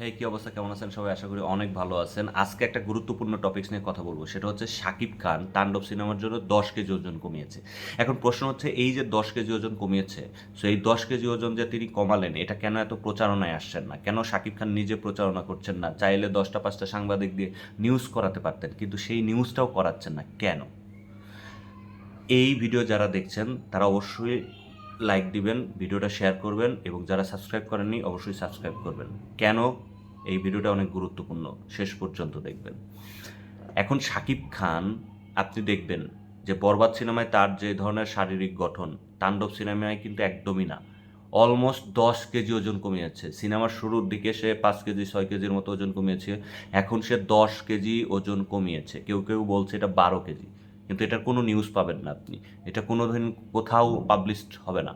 হ্যাঁ কি অবস্থা? কেমন আছেন সবাই? আশা করি অনেক ভালো আছেন। আজকে একটা গুরুত্বপূর্ণ টপিকস নিয়ে কথা বলব। সেটা হচ্ছে শাকিব খান তাণ্ডব সিনেমার জন্য দশ কেজি ওজন কমিয়েছে। এখন প্রশ্ন হচ্ছে, এই যে দশ কেজি ওজন কমিয়েছে সো এই দশ কেজি ওজন যে তিনি কমালেন, এটা কেন এত প্রচারণায় আসছেন না? কেন শাকিব খান নিজে প্রচারণা করছেন না? চাইলে দশটা, পাঁচটা সাংবাদিক দিয়ে নিউজ করাতে পারতেন, কিন্তু সেই নিউজটাও করাচ্ছেন না। কেন? এই ভিডিও যারা দেখছেন, তারা অবশ্যই লাইক দিবেন, ভিডিওটা শেয়ার করবেন এবং যারা সাবস্ক্রাইব করেননি, অবশ্যই সাবস্ক্রাইব করবেন। কেন? এই ভিডিওটা অনেক গুরুত্বপূর্ণ। শেষ পর্যন্ত দেখবেন। এখন শাকিব খান, আপনি দেখবেন যে বরবাদ সিনেমায় তার যে ধরনের শারীরিক গঠন, তাণ্ডব সিনেমায় কিন্তু একদমই না। অলমোস্ট দশ কেজি ওজন কমিয়েছে। সিনেমার শুরুর দিকে সে পাঁচ কেজি, ছয় কেজির মতো ওজন কমিয়েছে। এখন সে দশ কেজি ওজন কমিয়েছে। কেউ কেউ বলছে এটা বারো কেজি। কিন্তু এটার কোনো নিউজ পাবেন না আপনি। এটা কোনো দিন কোথাও পাবলিশড হবে না।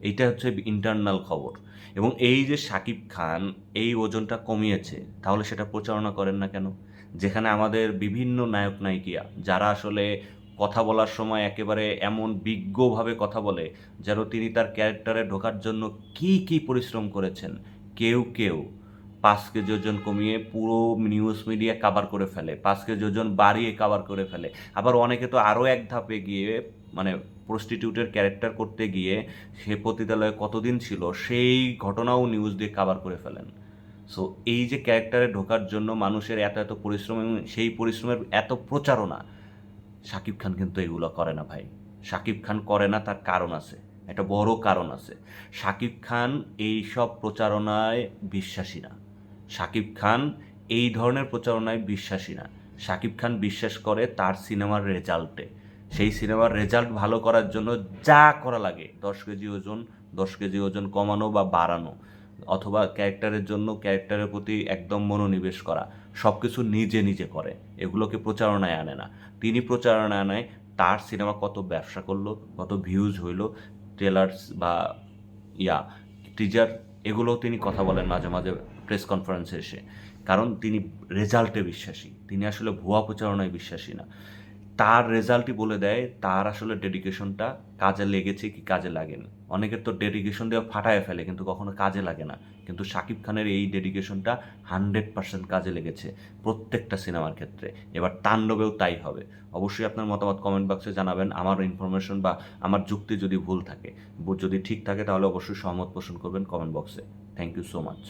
এইটা হচ্ছে ইন্টারনাল খবর। এবং এই যে শাকিব খান, এই ওজনটা কমিয়েছে, তাহলে সেটা প্রচারণা করেন না কেন? যেখানে আমাদের বিভিন্ন নায়ক নায়িকিয়া যারা আসলে কথা বলার সময় একেবারে এমন বিজ্ঞভাবে কথা বলে, যেন তিনি তার ক্যারেক্টারে ঢোকার জন্য কি কি পরিশ্রম করেছেন, কেউ কেউ পাঁচ কেজি ওজন কমিয়ে পুরো নিউজ মিডিয়া কাভার করে ফেলে, পাঁচ কেজি ওজন বাড়িয়ে কাভার করে ফেলে। আবার অনেকে তো আরও এক ধাপে গিয়ে মানে প্রস্টিটিউটের ক্যারেক্টার করতে গিয়ে সে পতিতালয়ে কতদিন ছিল, সেই ঘটনাও নিউজ দিয়ে কাভার করে ফেলেন। সো এই যে ক্যারেক্টারে ঢোকার জন্য মানুষের এত এত পরিশ্রম এবং সেই পরিশ্রমের এত প্রচারণা, শাকিব খান কিন্তু এগুলো করে না ভাই। শাকিব খান করে না, তার কারণ আছে। একটা বড় কারণ আছে। শাকিব খান এই সব প্রচারণায় বিশ্বাসী না। শাকিব খান এই ধরনের প্রচারণায় বিশ্বাসী না। শাকিব খান বিশ্বাস করে তার সিনেমার রেজাল্টে সেই সিনেমার রেজাল্ট ভালো করার জন্য যা করা লাগে, দশ কেজি ওজন, দশ কেজি ওজন কমানো বা বাড়ানো, অথবা ক্যারেক্টারের জন্য ক্যারেক্টারের প্রতি একদম মনোনিবেশ করা সব কিছু নিজে নিজে করে, এগুলোকে প্রচারণায় আনে না। তিনি প্রচারণায় আনায় তার সিনেমা কত ব্যবসা করল, কত ভিউজ হইল ট্রেলার্স বা ইয়া টিজার এগুলোও তিনি কথা বলেন মাঝে মাঝে প্রেস কনফারেন্সে এসে। কারণ তিনি রেজাল্টে বিশ্বাসী। তিনি আসলে ভুয়া প্রচারণায় বিশ্বাসী না। তার রেজাল্টই বলে দেয়, তার আসলে ডেডিকেশনটা কাজে লেগেছে কি কাজে লাগেনি। অনেকের তো ডেডিকেশন দিয়ে ফাটায় ফেলে, কিন্তু কখনো কাজে লাগে না। কিন্তু শাকিব খানের এই ডেডিকেশনটা হান্ড্রেড পার্সেন্ট কাজে লেগেছে প্রত্যেকটা সিনেমার ক্ষেত্রে। এবার তাণ্ডবেও তাই হবে। অবশ্যই আপনার মতামত কমেন্ট বক্সে জানাবেন। আমার ইনফরমেশন বা আমার যুক্তি যদি ভুল থাকে, যদি ঠিক থাকে তাহলে অবশ্যই সহমত পোষণ করবেন কমেন্ট বক্সে থ্যাংক ইউ সো মাচ